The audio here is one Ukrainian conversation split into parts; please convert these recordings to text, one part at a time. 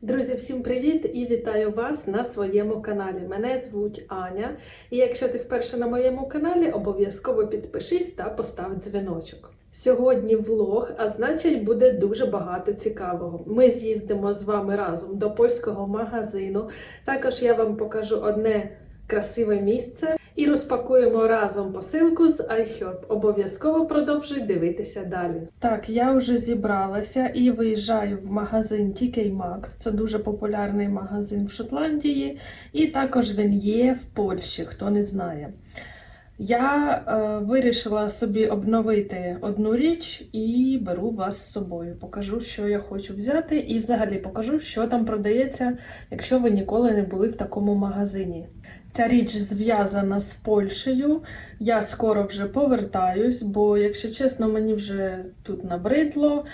Друзі, всім привіт і вітаю вас на своєму каналі. Мене звуть Аня. І якщо ти вперше на моєму каналі, обов'язково підпишись та постав дзвіночок. Сьогодні влог, а значить, буде дуже багато цікавого. Ми з'їздимо з вами разом до польського магазину. Також я вам покажу одне красиве місце і розпакуємо разом посилку з iHerb. Обов'язково продовжуй дивитися далі. Так, я вже зібралася і виїжджаю в магазин TK Maxx. Це дуже популярний магазин в Шотландії, і також він є в Польщі, хто не знає. Я е, вирішила собі обновити одну річ і беру вас з собою. Покажу, що я хочу взяти, і взагалі покажу, що там продається, якщо ви ніколи не були в такому магазині. Ця річ зв'язана з Польщею. Я скоро вже повертаюсь, бо, якщо чесно, мені вже тут набридло.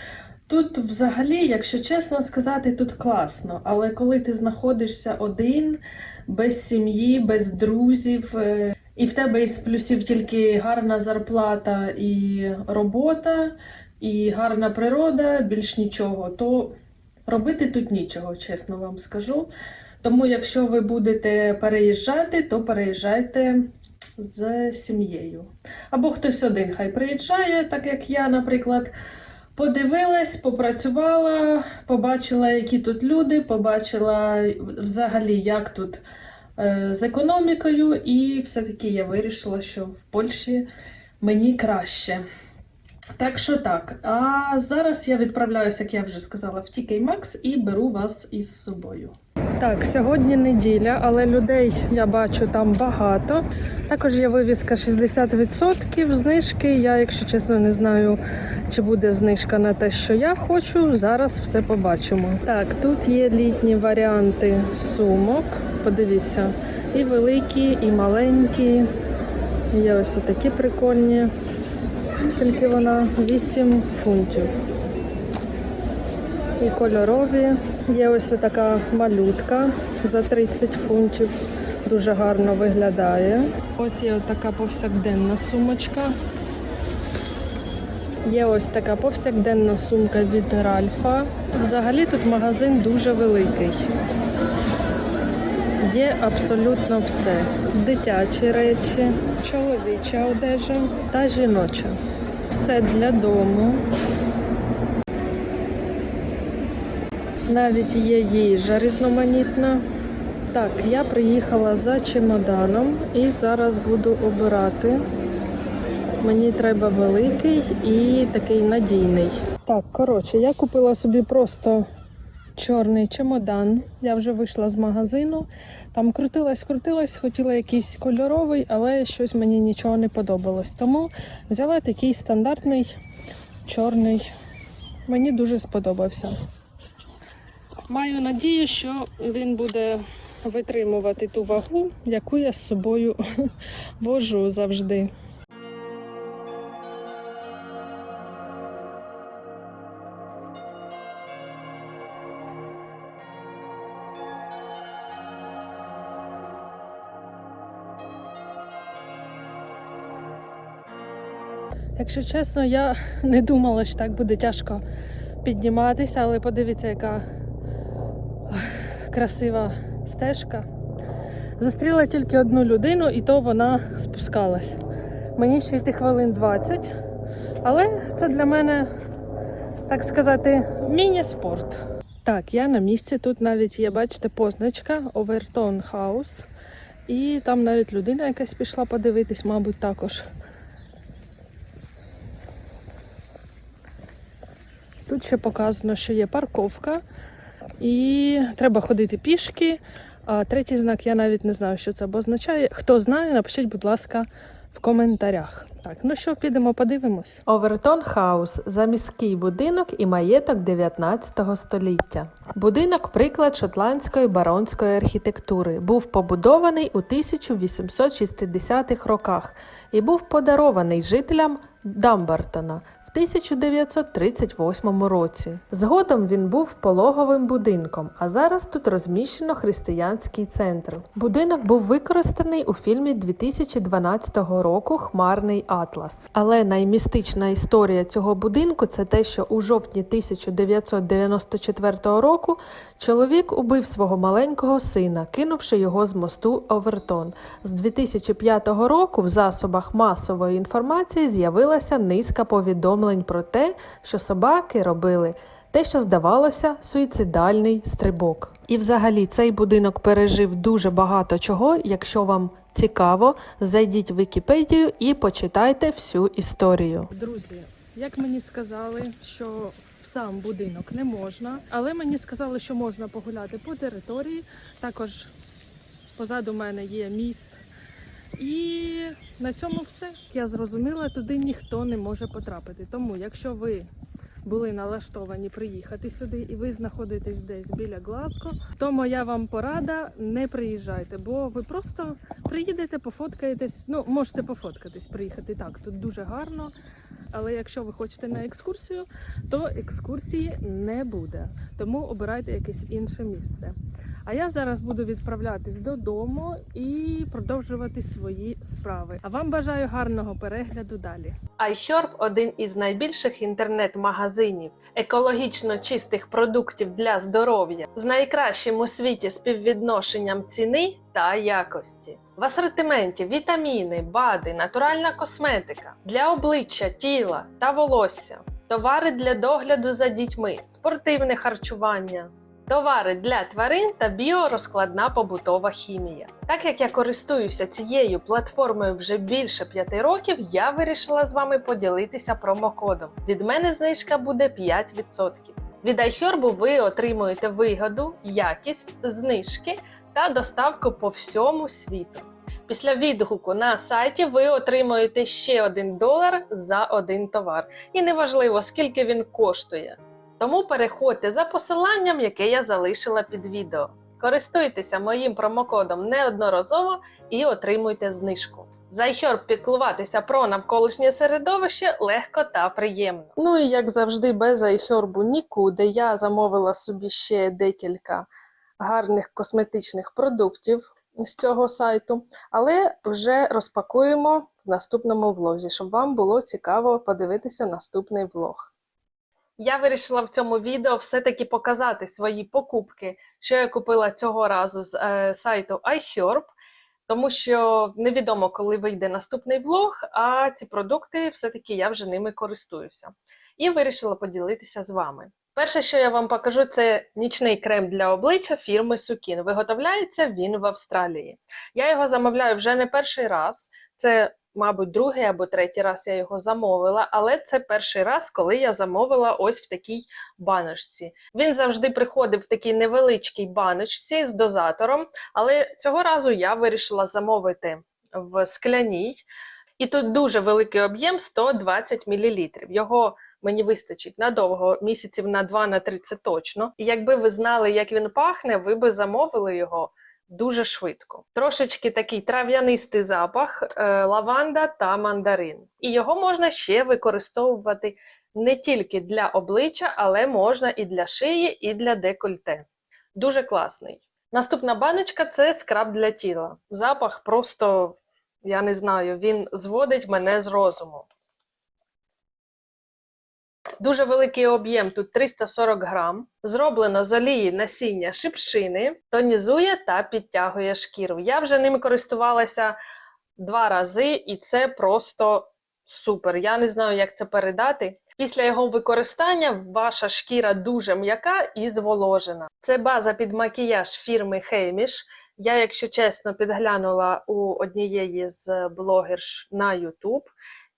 Тут, взагалі, якщо чесно сказати, тут класно. Але коли ти знаходишся один, без сім'ї, без друзів, е, і в тебе із плюсів тільки гарна зарплата і робота, і гарна природа, більш нічого, то робити тут нічого, чесно вам скажу. Тому, якщо ви будете переїжджати, то переїжджайте з сім'єю. Або хтось один хай приїжджає, так як я, наприклад, подивилась, попрацювала, побачила, які тут люди, побачила взагалі, як тут з економікою, і все-таки я вирішила, що в Польщі мені краще. Так що так. А зараз я відправляюся, як я вже сказала, в TK Maxx і беру вас із собою. Так, сьогодні неділя, але людей я бачу там багато. Також є вивіска 60% знижки. Я, якщо чесно, не знаю, чи буде знижка на те, що я хочу. Зараз все побачимо. Так, тут є літні варіанти сумок. Подивіться, і великі, і маленькі. Є ось такі прикольні. Скільки вона? 8 фунтів. І кольорові. Є ось така малютка за 30 фунтів. Дуже гарно виглядає. Ось є така повсякденна сумочка. Є ось така повсякденна сумка від Ральфа. Взагалі тут магазин дуже великий. Є абсолютно все: дитячі речі, чоловіча одежа та жіноча. Все для дому. Навіть є їжа різноманітна. Так, я приїхала за чемоданом і зараз буду обирати. Мені треба великий і такий надійний. Так, коротше, я купила собі просто чорний чемодан. Я вже вийшла з магазину. Там крутилась, крутилась, хотіла якийсь кольоровий, але щось мені нічого не подобалось. Тому взяла такий стандартний чорний. Мені дуже сподобався. Маю надію, що він буде витримувати ту вагу, яку я з собою вожу завжди. Якщо чесно, я не думала, що так буде тяжко підніматися, але подивіться, яка красива стежка. Зустріла тільки одну людину, і то вона спускалась. Мені ще йти хвилин 20, але це для мене, так сказати, міні-спорт. Так, я на місці. Тут навіть є, бачите, позначка Overton House. І там навіть людина якась пішла подивитись, мабуть, також. Тут ще показано, що є парковка, і треба ходити пішки. А третій знак я навіть не знаю, що це означає. Хто знає, напишіть, будь ласка, в коментарях. Так, ну що, підемо подивимось. Овертон Хаус заміський будинок і маєток 19 століття. Будинок приклад шотландської баронської архітектури. Був побудований у 1860-х роках і був подарований жителям Дамбартона 1938 році. Згодом він був пологовим будинком, а зараз тут розміщено християнський центр. Будинок був використаний у фільмі 2012 року Хмарний Атлас. Але наймістична історія цього будинку це те, що у жовтні 1994 року чоловік убив свого маленького сина, кинувши його з мосту Овертон. З 2005 року в засобах масової інформації з'явилася низка повідомлень про те, що собаки робили те, що здавалося, суїцидальний стрибок. І взагалі цей будинок пережив дуже багато чого. Якщо вам цікаво, зайдіть в Вікіпедію і почитайте всю історію. Друзі, як мені сказали, що сам будинок не можна, але мені сказали, що можна погуляти по території. Також позаду мене є міст. І на цьому все. Я зрозуміла, туди ніхто не може потрапити. Тому, якщо ви були налаштовані приїхати сюди і ви знаходитесь десь біля Глазго, то моя вам порада не приїжджайте, бо ви просто приїдете, пофоткаєтесь. Ну, можете пофоткатись, приїхати так. Тут дуже гарно. Але якщо ви хочете на екскурсію, то екскурсії не буде. Тому обирайте якесь інше місце. А я зараз буду відправлятись додому і продовжувати свої справи. А вам бажаю гарного перегляду далі. iHerb – один із найбільших інтернет-магазинів екологічно чистих продуктів для здоров'я з найкращим у світі співвідношенням ціни та якості. В асортименті вітаміни, БАДи, натуральна косметика для обличчя, тіла та волосся, товари для догляду за дітьми, спортивне харчування. Товари для тварин та біорозкладна побутова хімія. Так як я користуюся цією платформою вже більше 5 років, я вирішила з вами поділитися промокодом. Від мене знижка буде 5%. Від iHerb ви отримуєте вигоду, якість, знижки та доставку по всьому світу. Після відгуку на сайті ви отримуєте ще 1 долар за один товар. І неважливо, скільки він коштує. Тому переходьте за посиланням, яке я залишила під відео. Користуйтеся моїм промокодом неодноразово і отримуйте знижку. За піклуватися про навколишнє середовище легко та приємно. Ну і як завжди, без iHerb нікуди. Я замовила собі ще декілька гарних косметичних продуктів з цього сайту, але вже розпакуємо в наступному влозі, щоб вам було цікаво подивитися наступний влог. Я вирішила в цьому відео все-таки показати свої покупки, що я купила цього разу з е, сайту iHerb, тому що невідомо, коли вийде наступний влог, а ці продукти все-таки я вже ними користуюся. І вирішила поділитися з вами. Перше, що я вам покажу, це нічний крем для обличчя фірми Сукін. Виготовляється він в Австралії. Я його замовляю вже не перший раз. Це мабуть, другий або третій раз я його замовила, але це перший раз, коли я замовила ось в такій баночці. Він завжди приходив в такій невеличкій баночці з дозатором, але цього разу я вирішила замовити в скляній. І тут дуже великий об'єм 120 мл. Його мені вистачить надовго, місяців на 2 на 3 це точно. І якби ви знали, як він пахне, ви би замовили його дуже швидко. Трошечки такий трав'янистий запах, е, лаванда та мандарин. І його можна ще використовувати не тільки для обличчя, але можна і для шиї, і для декольте. Дуже класний. Наступна баночка це скраб для тіла. Запах просто, я не знаю, він зводить мене з розуму. Дуже великий об'єм, тут 340 грам. Зроблено з олії насіння шипшини, тонізує та підтягує шкіру. Я вже ним користувалася два рази, і це просто супер. Я не знаю, як це передати. Після його використання ваша шкіра дуже м'яка і зволожена. Це база під макіяж фірми Хейміш. Я, якщо чесно, підглянула у однієї з блогерш на YouTube.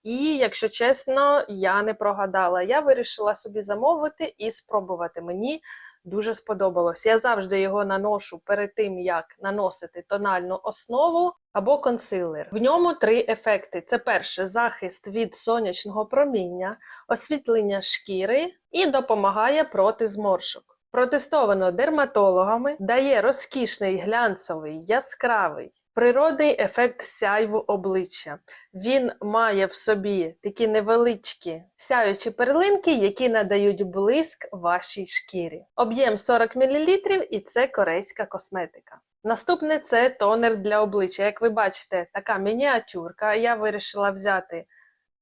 І, якщо чесно, я не прогадала. Я вирішила собі замовити і спробувати. Мені дуже сподобалось. Я завжди його наношу перед тим, як наносити тональну основу або консилер. В ньому три ефекти: це перше захист від сонячного проміння, освітлення шкіри і допомагає проти зморшок. Протестовано дерматологами, дає розкішний глянцевий, яскравий, природний ефект сяйву обличчя. Він має в собі такі невеличкі сяючі перлинки, які надають блиск вашій шкірі. Об'єм 40 мл і це корейська косметика. Наступне це тонер для обличчя. Як ви бачите, така мініатюрка. Я вирішила взяти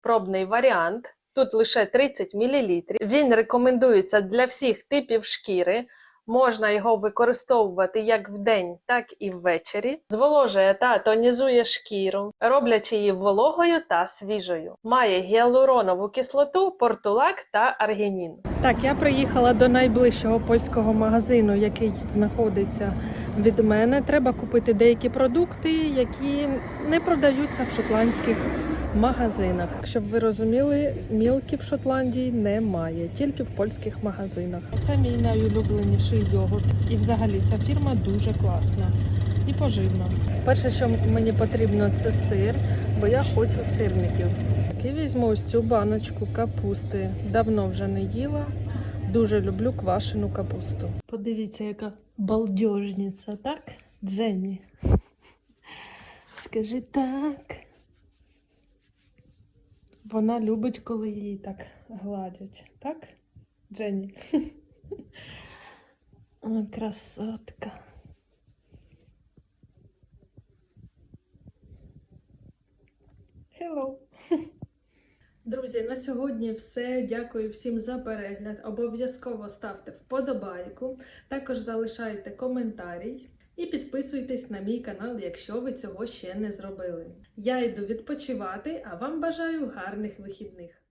пробний варіант. Тут лише 30 мл. Він рекомендується для всіх типів шкіри. Можна його використовувати як вдень, так і ввечері. Зволожує та тонізує шкіру, роблячи її вологою та свіжою. Має гіалуронову кислоту, портулак та аргінін. Так, я приїхала до найближчого польського магазину, який знаходиться від мене. Треба купити деякі продукти, які не продаються в шотландських магазинах. Щоб ви розуміли, мілки в Шотландії немає, тільки в польських магазинах. Це мій найулюбленіший йогурт. І взагалі ця фірма дуже класна і поживна. Перше, що мені потрібно, це сир, бо я хочу сирників. І візьму ось цю баночку капусти. Давно вже не їла. Дуже люблю квашену капусту. Подивіться, яка балдежниця, так? Дженні. Скажи так. Вона любить, коли її так гладять, так? Дженні. Красотка. Hello. Друзі, на сьогодні все. Дякую всім за перегляд. Обов'язково ставте вподобайку, також залишайте коментарій і підписуйтесь на мій канал, якщо ви цього ще не зробили. Я йду відпочивати, а вам бажаю гарних вихідних.